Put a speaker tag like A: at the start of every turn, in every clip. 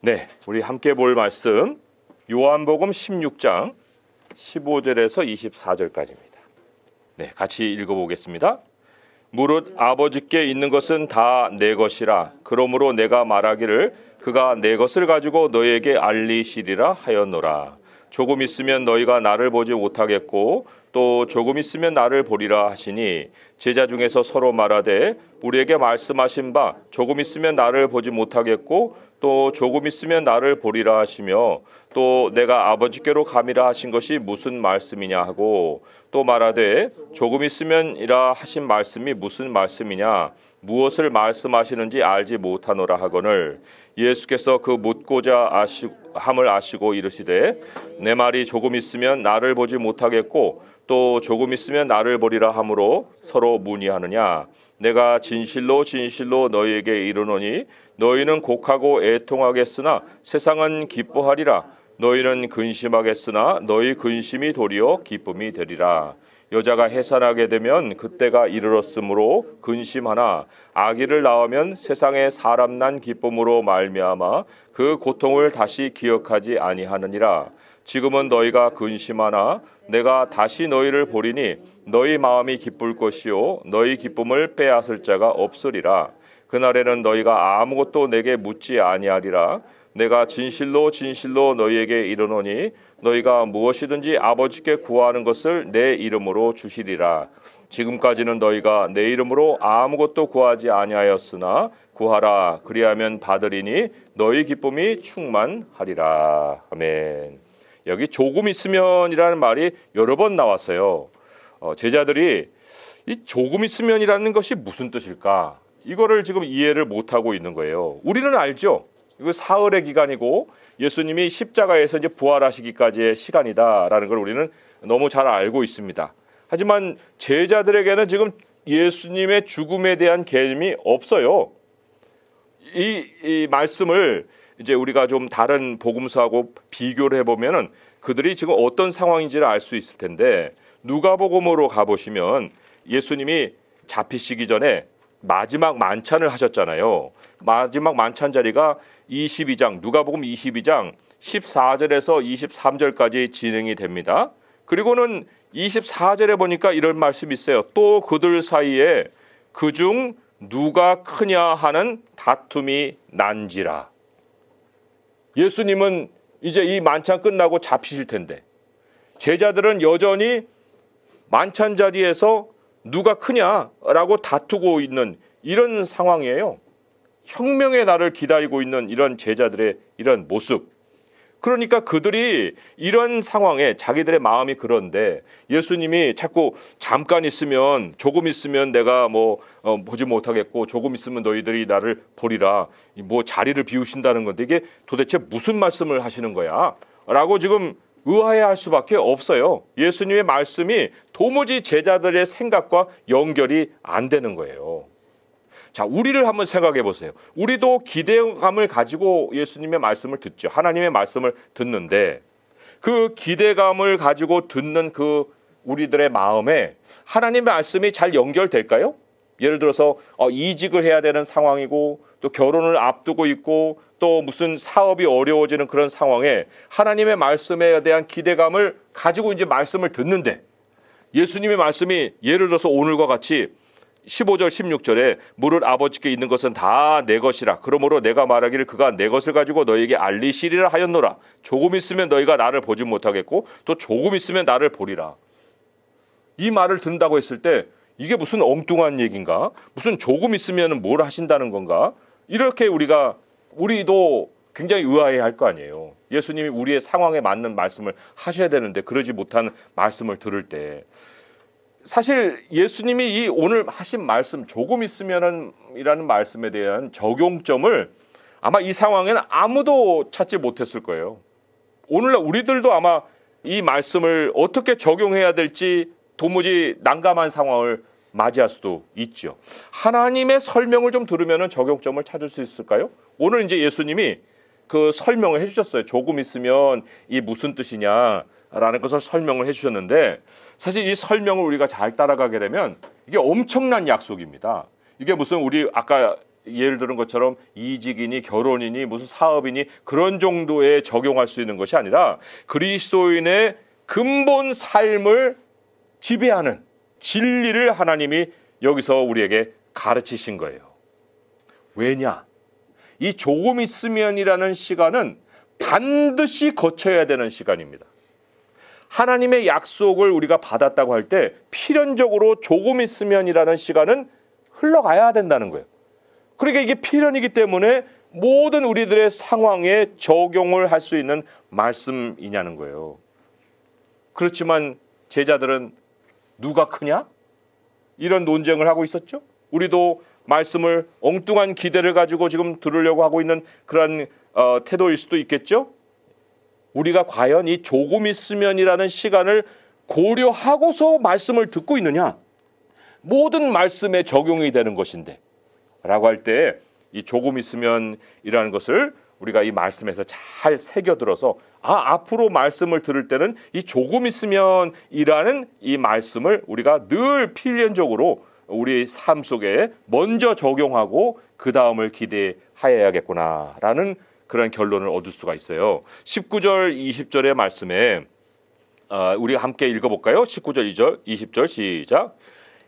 A: 네, 우리 함께 볼 말씀 요한복음 16장 15절에서 24절까지입니다. 네, 같이 읽어보겠습니다. 무릇 아버지께 있는 것은 다 내 것이라 그러므로 내가 말하기를 그가 내 것을 가지고 너에게 알리시리라 하였노라. 조금 있으면 너희가 나를 보지 못하겠고 또 조금 있으면 나를 보리라 하시니 제자 중에서 서로 말하되 우리에게 말씀하신 바 조금 있으면 나를 보지 못하겠고 또 조금 있으면 나를 보리라 하시며 또 내가 아버지께로 감이라 하신 것이 무슨 말씀이냐 하고 또 말하되 조금 있으면이라 하신 말씀이 무슨 말씀이냐? 무엇을 말씀하시는지 알지 못하노라 하거늘 예수께서 그 묻고자 아시, 함을 아시고 이르시되 내 말이 조금 있으면 나를 보지 못하겠고 또 조금 있으면 나를 보리라 하므로 서로 문의하느냐? 내가 진실로 진실로 너희에게 이르노니 너희는 곡하고 애통하겠으나 세상은 기뻐하리라. 너희는 근심하겠으나 너희 근심이 도리어 기쁨이 되리라. 여자가 해산하게 되면 그때가 이르렀으므로 근심하나 아기를 낳으면 세상에 사람 난 기쁨으로 말미암아 그 고통을 다시 기억하지 아니하느니라. 지금은 너희가 근심하나 내가 다시 너희를 보리니 너희 마음이 기쁠 것이요 너희 기쁨을 빼앗을 자가 없으리라 그날에는 너희가 아무것도 내게 묻지 아니하리라. 내가 진실로 진실로 너희에게 이르노니 너희가 무엇이든지 아버지께 구하는 것을 내 이름으로 주시리라. 지금까지는 너희가 내 이름으로 아무것도 구하지 아니하였으나 구하라. 그리하면 받으리니 너희 기쁨이 충만하리라. 아멘. 여기 조금 있으면이라는 말이 여러 번 나왔어요. 어, 제자들이 이 조금 있으면이라는 것이 무슨 뜻일까 이거를 지금 이해를 못하고 있는 거예요 우리는 알죠 이거 사흘의 기간이고 예수님이 십자가에서 이제 부활하시기까지의 시간이다라는 걸 우리는 너무 잘 알고 있습니다. 하지만 제자들에게는 지금 예수님의 죽음에 대한 개념이 없어요. 이, 이 말씀을 이제 우리가 좀 다른 복음서하고 비교를 해보면은 그들이 지금 어떤 상황인지를 알 수 있을 텐데 누가복음으로 가보시면 예수님이 잡히시기 전에 마지막 만찬을 하셨잖아요. 마지막 만찬 자리가 22장 누가복음 22장 14절에서 23절까지 진행이 됩니다. 그리고는 24절에 보니까 이런 말씀이 있어요. 또 그들 사이에 그중 누가 크냐 하는 다툼이 난지라. 예수님은 이제 이 만찬 끝나고 잡히실 텐데 제자들은 여전히 만찬 자리에서 누가 크냐라고 다투고 있는 이런 상황이에요. 혁명의 날을 기다리고 있는 이런 제자들의 이런 모습. 그러니까 그들이 이런 상황에 자기들의 마음이 그런데 예수님이 자꾸 잠깐 있으면 조금 있으면 내가 뭐 어, 보지 못하겠고 조금 있으면 너희들이 나를 보리라 뭐 자리를 비우신다는 건데 이게 도대체 무슨 말씀을 하시는 거야? 라고 지금 의아해할 수밖에 없어요. 예수님의 말씀이 도무지 제자들의 생각과 연결이 안 되는 거예요. 자, 우리를 한번 생각해 보세요. 우리도 기대감을 가지고 예수님의 말씀을 듣죠. 하나님의 말씀을 듣는데 그 기대감을 가지고 듣는 그 우리들의 마음에 하나님의 말씀이 잘 연결될까요? 예를 들어서 어, 이직을 해야 되는 상황이고 또 결혼을 앞두고 있고 또 무슨 사업이 어려워지는 그런 상황에 하나님의 말씀에 대한 기대감을 가지고 이제 말씀을 듣는데 예수님의 말씀이 예를 들어서 오늘과 같이 15절 16절에 무릇 아버지께 있는 것은 다 내 것이라. 그러므로 내가 말하기를 그가 내 것을 가지고 너에게 알리시리라 하였노라. 조금 있으면 너희가 나를 보지 못하겠고 또 조금 있으면 나를 보리라. 이 말을 듣는다고 했을 때 이게 무슨 엉뚱한 얘기인가? 무슨 조금 있으면 뭘 하신다는 건가? 이렇게 우리가 우리도 굉장히 의아해 할 거 아니에요. 예수님이 우리의 상황에 맞는 말씀을 하셔야 되는데 그러지 못하는 말씀을 들을 때. 사실 예수님이 이 오늘 하신 말씀 조금 있으면은이라는 말씀에 대한 적용점을 아마 이 상황에는 아무도 찾지 못했을 거예요. 오늘날 우리들도 아마 이 말씀을 어떻게 적용해야 될지 도무지 난감한 상황을 맞이할 수도 있죠. 하나님의 설명을 좀 들으면 적용점을 찾을 수 있을까요? 오늘 이제 예수님이 그 설명을 해주셨어요. 조금 있으면 이 무슨 뜻이냐. 라는 것을 설명을 해주셨는데 사실 이 설명을 우리가 잘 따라가게 되면 이게 엄청난 약속입니다. 이게 무슨 우리 아까 예를 들은 것처럼 이직이니 결혼이니 무슨 사업이니 그런 정도에 적용할 수 있는 것이 아니라 그리스도인의 근본 삶을 지배하는 진리를 하나님이 여기서 우리에게 가르치신 거예요. 왜냐? 이 조금 있으면이라는 시간은 반드시 거쳐야 되는 시간입니다. 하나님의 약속을 우리가 받았다고 할 때 필연적으로 조금 있으면이라는 시간은 흘러가야 된다는 거예요. 그러니까 이게 필연이기 때문에 모든 우리들의 상황에 적용을 할 수 있는 말씀이냐는 거예요. 그렇지만 제자들은 누가 크냐? 이런 논쟁을 하고 있었죠. 우리도 말씀을 엉뚱한 기대를 가지고 지금 들으려고 하고 있는 그런 어, 태도일 수도 있겠죠. 우리가 과연 이 조금 있으면이라는 시간을 고려하고서 말씀을 듣고 있느냐? 모든 말씀에 적용이 되는 것인데 라고 할 때 이 조금 있으면이라는 것을 우리가 이 말씀에서 잘 새겨들어서 아 앞으로 말씀을 들을 때는 이 조금 있으면 이라는 이 말씀을 우리가 늘 필연적으로 우리 삶 속에 먼저 적용하고 그 다음을 기대하여야겠구나라는 그런 결론을 얻을 수가 있어요. 19절 20절의 말씀에 어, 우리가 함께 읽어볼까요? 19절 2절 20절 시작.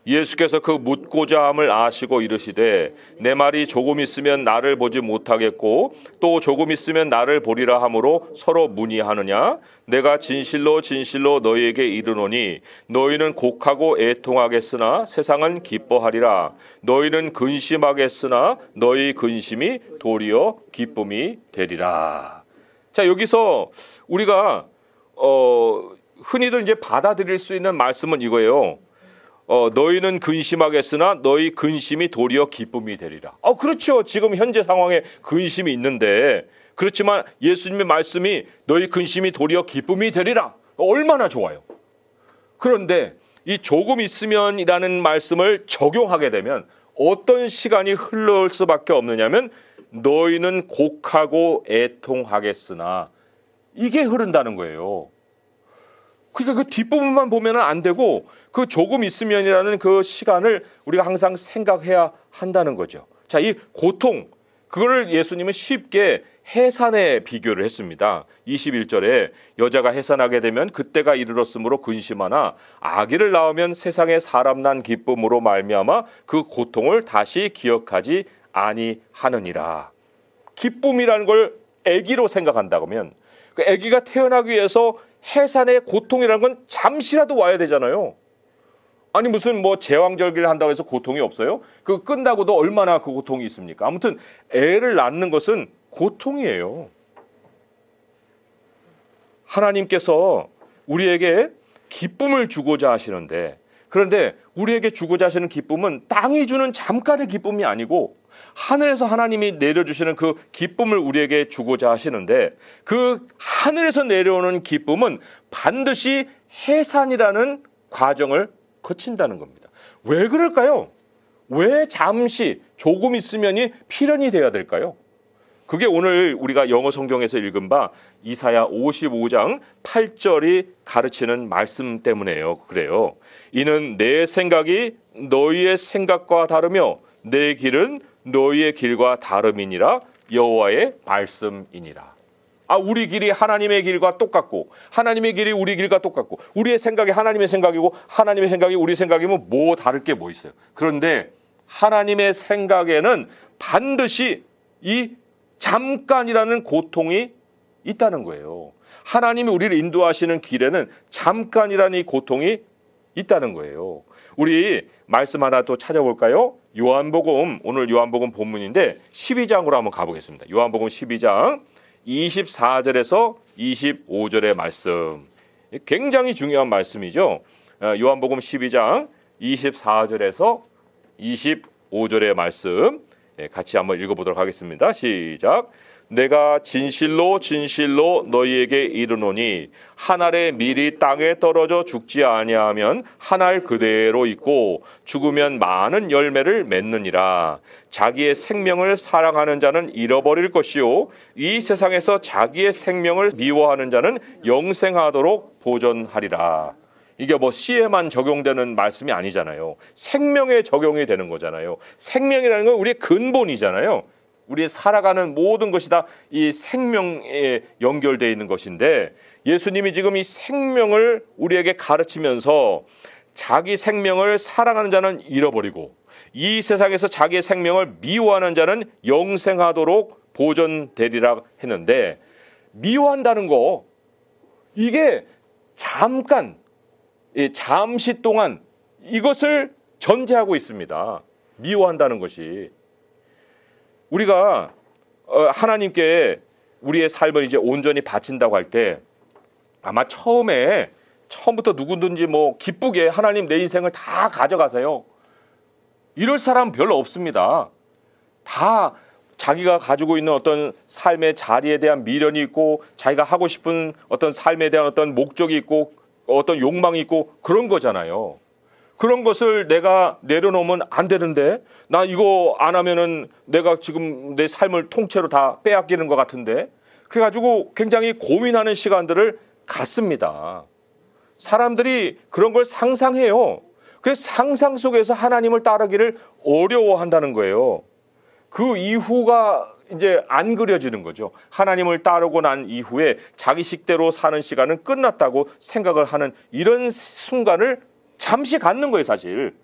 A: 예수께서 그 묻고자 함을 아시고 이르시되 내 말이 조금 있으면 나를 보지 못하겠고 또 조금 있으면 나를 보리라 하므로 서로 문의하느냐? 내가 진실로 진실로 너희에게 이르노니 너희는 곡하고 애통하겠으나 세상은 기뻐하리라. 너희는 근심하겠으나 너희 근심이 도리어 기쁨이 되리라. 자 여기서 우리가 어 흔히들 이제 받아들일 수 있는 말씀은 이거예요. 어, 너희는 근심하겠으나 너희 근심이 도리어 기쁨이 되리라. 어, 그렇죠. 지금 현재 상황에 근심이 있는데 그렇지만 예수님의 말씀이 너희 근심이 도리어 기쁨이 되리라. 얼마나 좋아요. 그런데 이 조금 있으면이라는 말씀을 적용하게 되면 어떤 시간이 흘러올 수밖에 없느냐면 너희는 곡하고 애통하겠으나 이게 흐른다는 거예요. 그러니까 그 뒷부분만 보면은 안 되고 그 조금 있으면이라는 그 시간을 우리가 항상 생각해야 한다는 거죠. 자, 이 고통 그거를 예수님은 쉽게 해산에 비교를 했습니다. 21절에 여자가 해산하게 되면 그때가 이르렀으므로 근심하나 아기를 낳으면 세상에 사람 난 기쁨으로 말미암아 그 고통을 다시 기억하지 아니하느니라. 기쁨이라는 걸 아기로 생각한다면 그 아기가 태어나기 위해서 해산의 고통이라는 건 잠시라도 와야 되잖아요. 아니 무슨 뭐 제왕절기를 한다고 해서 고통이 없어요? 그 끝나고도 얼마나 그 고통이 있습니까? 아무튼 애를 낳는 것은 고통이에요. 하나님께서 우리에게 기쁨을 주고자 하시는데 그런데 우리에게 주고자 하시는 기쁨은 땅이 주는 잠깐의 기쁨이 아니고 하늘에서 하나님이 내려주시는 그 기쁨을 우리에게 주고자 하시는데 그 하늘에서 내려오는 기쁨은 반드시 해산이라는 과정을 거친다는 겁니다. 왜 그럴까요? 왜 잠시 조금 있으면이 필연이 되어야 될까요? 그게 오늘 우리가 영어 성경에서 읽은 바 이사야 55장 8절이 가르치는 말씀 때문에요. 그래요. 이는 내 생각이 너희의 생각과 다르며 내 길은 너희의 길과 다름이니라 여호와의 말씀이니라. 아 우리 길이 하나님의 길과 똑같고 하나님의 길이 우리 길과 똑같고 우리의 생각이 하나님의 생각이고 하나님의 생각이 우리 생각이면 뭐 다를 게 뭐 있어요. 그런데 하나님의 생각에는 반드시 이 잠깐이라는 고통이 있다는 거예요. 하나님이 우리를 인도하시는 길에는 잠깐이라는 이 고통이 있다는 거예요. 우리 말씀 하나 또 찾아볼까요? 요한복음 오늘 요한복음 본문인데 12장으로 한번 가보겠습니다. 요한복음 12장 24절에서 25절의 말씀. 굉장히 중요한 말씀이죠. 어, 요한복음 12장 24절에서 25절의 말씀 예, 같이 한번 읽어보도록 하겠습니다. 시작. 내가 진실로 진실로 너희에게 이르노니 한 알의 밀이 땅에 떨어져 죽지 아니하면 한 알 그대로 있고 죽으면 많은 열매를 맺느니라 자기의 생명을 사랑하는 자는 잃어버릴 것이요 이 세상에서 자기의 생명을 미워하는 자는 영생하도록 보존하리라 이게 뭐 시에만 적용되는 말씀이 아니잖아요. 생명에 적용이 되는 거잖아요. 생명이라는 건 우리의 근본이잖아요. 우리 살아가는 모든 것이 다 이 생명에 연결되어 있는 것인데 예수님이 지금 이 생명을 우리에게 가르치면서 자기 생명을 사랑하는 자는 잃어버리고 이 세상에서 자기의 생명을 미워하는 자는 영생하도록 보존되리라 했는데 미워한다는 거 이게 잠깐 예, 잠시 동안 이것을 전제하고 있습니다. 미워한다는 것이 우리가 어, 하나님께 우리의 삶을 이제 온전히 바친다고 할 때 아마 처음에 처음부터 누구든지 뭐 기쁘게 하나님 내 인생을 다 가져가세요. 이럴 사람 별로 없습니다. 다 자기가 가지고 있는 어떤 삶의 자리에 대한 미련이 있고 자기가 하고 싶은 어떤 삶에 대한 어떤 목적이 있고 어떤 욕망이 있고 그런 거잖아요. 그런 것을 내가 내려놓으면 안 되는데 나 이거 안 하면은 내가 지금 내 삶을 통째로 다 빼앗기는 것 같은데 그래가지고 굉장히 고민하는 시간들을 갖습니다. 사람들이 그런 걸 상상해요. 그래서 상상 속에서 하나님을 따르기를 어려워한다는 거예요. 그 이후가 이제 안 그려지는 거죠. 하나님을 따르고 난 이후에 자기 식대로 사는 시간은 끝났다고 생각을 하는 이런 순간을 잠시 갖는 거예요, 사실.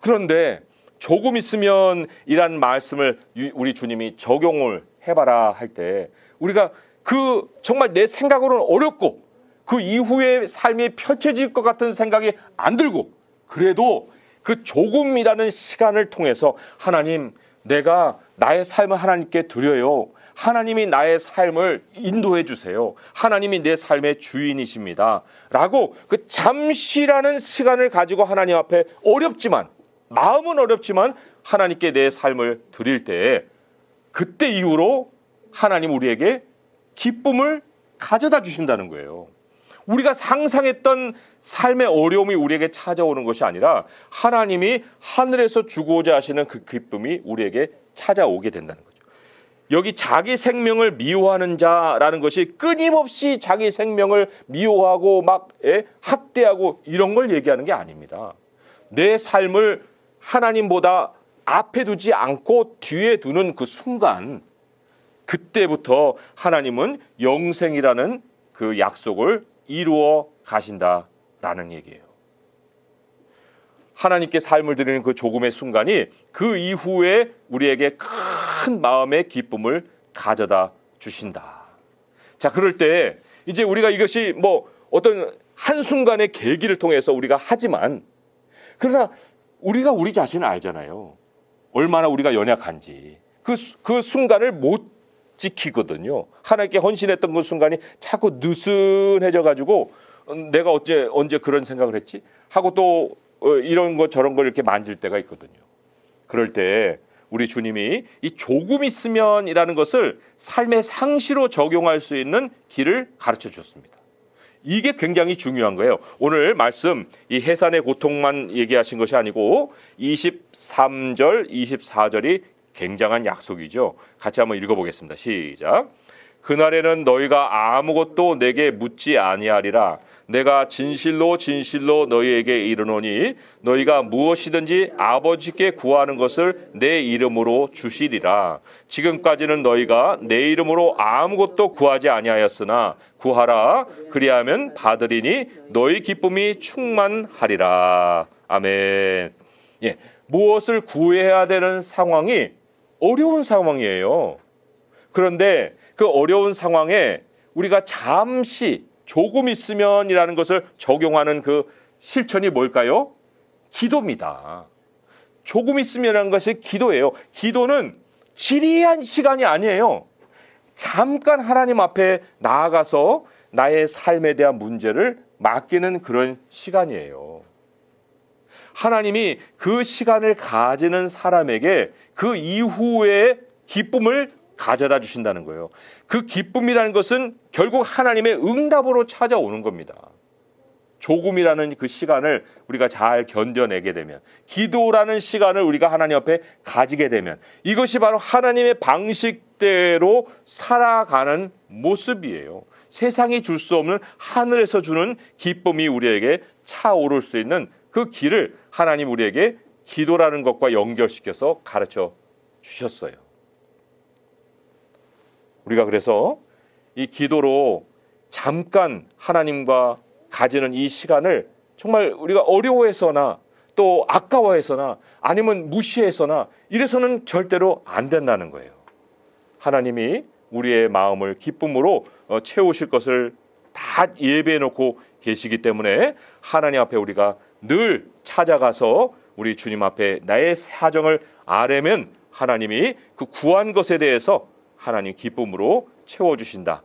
A: 그런데 조금 있으면 이란 말씀을 유- 우리 주님이 적용을 해봐라 할 때 우리가 그 정말 내 생각으로는 어렵고 그 이후의 삶이 펼쳐질 것 같은 생각이 안 들고 그래도 그 조금이라는 시간을 통해서 하나님 내가 나의 삶을 하나님께 드려요. 하나님이 나의 삶을 인도해 주세요. 하나님이 내 삶의 주인이십니다. 라고 그 잠시라는 시간을 가지고 하나님 앞에 어렵지만 마음은 어렵지만 하나님께 내 삶을 드릴 때 그때 이후로 하나님 우리에게 기쁨을 가져다 주신다는 거예요. 우리가 상상했던 삶의 어려움이 우리에게 찾아오는 것이 아니라 하나님이 하늘에서 주고자 하시는 그 기쁨이 우리에게 찾아오게 된다는 거죠. 여기 자기 생명을 미워하는 자라는 것이 끊임없이 자기 생명을 미워하고 막 예, 학대하고 이런 걸 얘기하는 게 아닙니다. 내 삶을 하나님보다 앞에 두지 않고 뒤에 두는 그 순간 그때부터 하나님은 영생이라는 그 약속을 이루어 가신다라는 얘기예요. 하나님께 삶을 드리는 그 조금의 순간이 그 이후에 우리에게 큰 마음의 기쁨을 가져다 주신다. 자, 그럴 때 이제 우리가 이것이 뭐 어떤 한순간의 계기를 통해서 우리가 하지만 그러나 우리가 우리 자신을 알잖아요. 얼마나 우리가 연약한지. 그, 수- 그 순간을 못 지키거든요. 하나님께 헌신했던 그 순간이 자꾸 느슨해져 가지고 어, 내가 어째 언제 그런 생각을 했지? 하고 또 어, 이런 거 저런 걸 이렇게 만질 때가 있거든요. 그럴 때 우리 주님이 이 조금 있으면이라는 것을 삶의 상시로 적용할 수 있는 길을 가르쳐 주셨습니다. 이게 굉장히 중요한 거예요. 오늘 말씀 이 해산의 고통만 얘기하신 것이 아니고 23절, 24절이 굉장한 약속이죠. 같이 한번 읽어보겠습니다. 시작. 그날에는 너희가 아무것도 내게 묻지 아니하리라. 내가 진실로 진실로 너희에게 이르노니 너희가 무엇이든지 아버지께 구하는 것을 내 이름으로 주시리라. 지금까지는 너희가 내 이름으로 아무것도 구하지 아니하였으나 구하라. 그리하면 받으리니 너희 기쁨이 충만하리라. 아멘. 예. 무엇을 구해야 되는 상황이 어려운 상황이에요. 그런데 그 어려운 상황에 우리가 잠시 조금 있으면이라는 것을 적용하는 그 실천이 뭘까요? 기도입니다. 조금 있으면이라는 것이 기도예요. 기도는 지리한 시간이 아니에요. 잠깐 하나님 앞에 나아가서 나의 삶에 대한 문제를 맡기는 그런 시간이에요. 하나님이 그 시간을 가지는 사람에게 그 이후에 기쁨을 가져다 주신다는 거예요. 그 기쁨이라는 것은 결국 하나님의 응답으로 찾아오는 겁니다. 조금이라는 그 시간을 우리가 잘 견뎌내게 되면 기도라는 시간을 우리가 하나님 앞에 가지게 되면 이것이 바로 하나님의 방식대로 살아가는 모습이에요. 세상이 줄 수 없는 하늘에서 주는 기쁨이 우리에게 차오를 수 있는 그 길을 하나님 우리에게 기도라는 것과 연결시켜서 가르쳐 주셨어요. 우리가 그래서 이 기도로 잠깐 하나님과 가지는 이 시간을 정말 우리가 어려워해서나 또 아까워해서나 아니면 무시해서나 이래서는 절대로 안 된다는 거예요. 하나님이 우리의 마음을 기쁨으로 어, 채우실 것을 다 예배해 놓고 계시기 때문에 하나님 앞에 우리가 늘 찾아가서 우리 주님 앞에 나의 사정을 아뢰면 하나님이 그 구한 것에 대해서 하나님 기쁨으로 채워 주신다.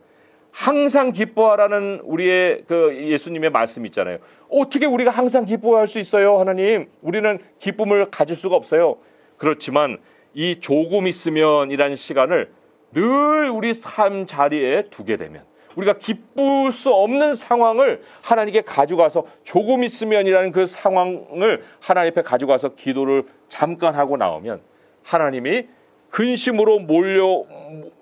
A: 항상 기뻐하라는 우리의 그 예수님의 말씀 있잖아요. 어떻게 우리가 항상 기뻐할 수 있어요, 하나님? 우리는 기쁨을 가질 수가 없어요. 그렇지만 이 조금 있으면이라는 시간을 늘 우리 삶 자리에 두게 되면 우리가 기쁠 수 없는 상황을 하나님께 가져가서 조금 있으면이라는 그 상황을 하나님 앞에 가져가서 기도를 잠깐 하고 나오면 하나님이 근심으로 몰려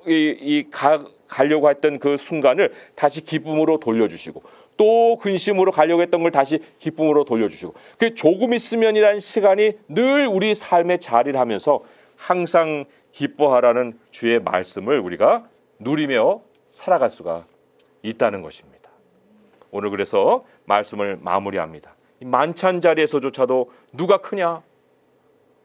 A: 이, 이 가, 가려고 했던 그 순간을 다시 기쁨으로 돌려주시고 또 근심으로 가려고 했던 걸 다시 기쁨으로 돌려주시고 그 조금 있으면이라는 시간이 늘 우리 삶의 자리를 하면서 항상 기뻐하라는 주의 말씀을 우리가 누리며 살아갈 수가 있다는 것입니다. 오늘 그래서 말씀을 마무리합니다. 이 만찬 자리에서조차도 누가 크냐?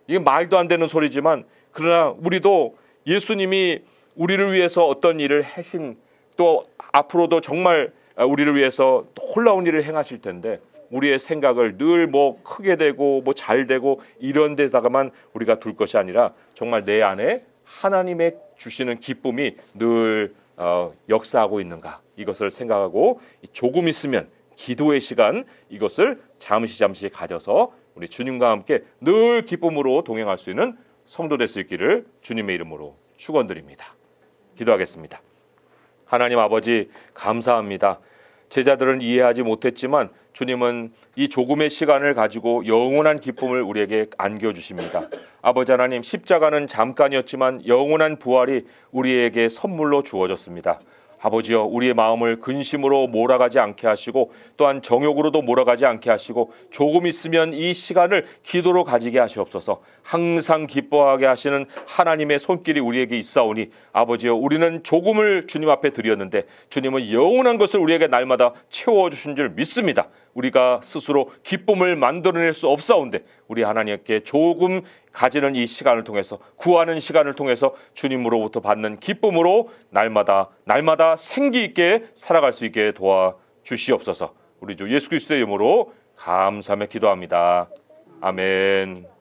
A: 이게 말도 안 되는 소리지만 그러나 우리도 예수님이 우리를 위해서 어떤 일을 하신 또 앞으로도 정말 우리를 위해서 놀라운 일을 행하실 텐데 우리의 생각을 늘 뭐 크게 되고 뭐 잘 되고 이런 데다가만 우리가 둘 것이 아니라 정말 내 안에 하나님의 주시는 기쁨이 늘 어, 역사하고 있는가 이것을 생각하고 조금 있으면 기도의 시간 이것을 잠시 잠시 가져서 우리 주님과 함께 늘 기쁨으로 동행할 수 있는 성도 될 수 있기를 주님의 이름으로 축원드립니다. 기도하겠습니다. 하나님 아버지 감사합니다. 제자들은 이해하지 못했지만 주님은 이 조금의 시간을 가지고 영원한 기쁨을 우리에게 안겨 주십니다. 아버지 하나님 십자가는 잠깐이었지만 영원한 부활이 우리에게 선물로 주어졌습니다. 아버지여 우리의 마음을 근심으로 몰아가지 않게 하시고 또한 정욕으로도 몰아가지 않게 하시고 조금 있으면 이 시간을 기도로 가지게 하시옵소서. 항상 기뻐하게 하시는 하나님의 손길이 우리에게 있사오니 아버지여 우리는 조금을 주님 앞에 드렸는데 주님은 영원한 것을 우리에게 날마다 채워주신 줄 믿습니다 우리가 스스로 기쁨을 만들어낼 수 없사온데 우리 하나님께 조금 가지는 이 시간을 통해서 구하는 시간을 통해서 주님으로부터 받는 기쁨으로 날마다 날마다 생기 있게 살아갈 수 있게 도와 주시옵소서. 우리 주 예수 그리스도의 이름으로 감사하며 기도합니다. 아멘.